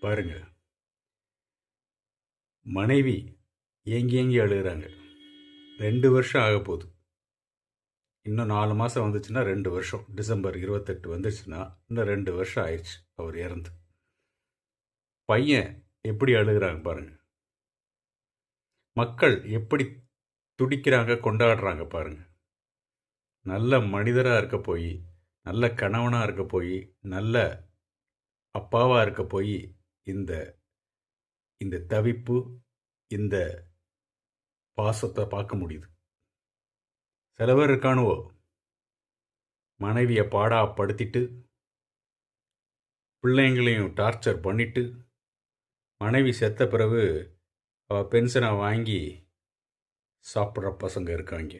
பாருங்க. மனைவி ஏங்கி ஏங்கி அழுகிறாங்க. ரெண்டு வருஷம் ஆக போகுது. இன்னும் நாலு மாதம் வந்துச்சுன்னா ரெண்டு வருஷம். டிசம்பர் இருபத்தெட்டு வந்துச்சுன்னா இன்னும் ரெண்டு வருஷம் ஆயிடுச்சு அவர் இறந்து. பையன் எப்படி அழுகிறாங்க பாருங்க. மக்கள் எப்படி துடிக்கிறாங்க கொண்டாடுறாங்க பாருங்க. நல்ல மனிதராக இருக்க போய் நல்ல கணவனாக இருக்க போய் நல்ல அப்பாவாக இருக்க போய் இந்த இந்த தவிப்பு இந்த பாசத்தை பார்க்க முடியுது. சில பேர் இருக்கானுவோ? மனைவியை பாடா படுத்திட்டு பிள்ளைங்களையும் டார்ச்சர் பண்ணிட்டு மனைவி செத்த பிறகு அவள் பென்ஷனை வாங்கி சாப்பிட்ற பசங்க இருக்காங்க.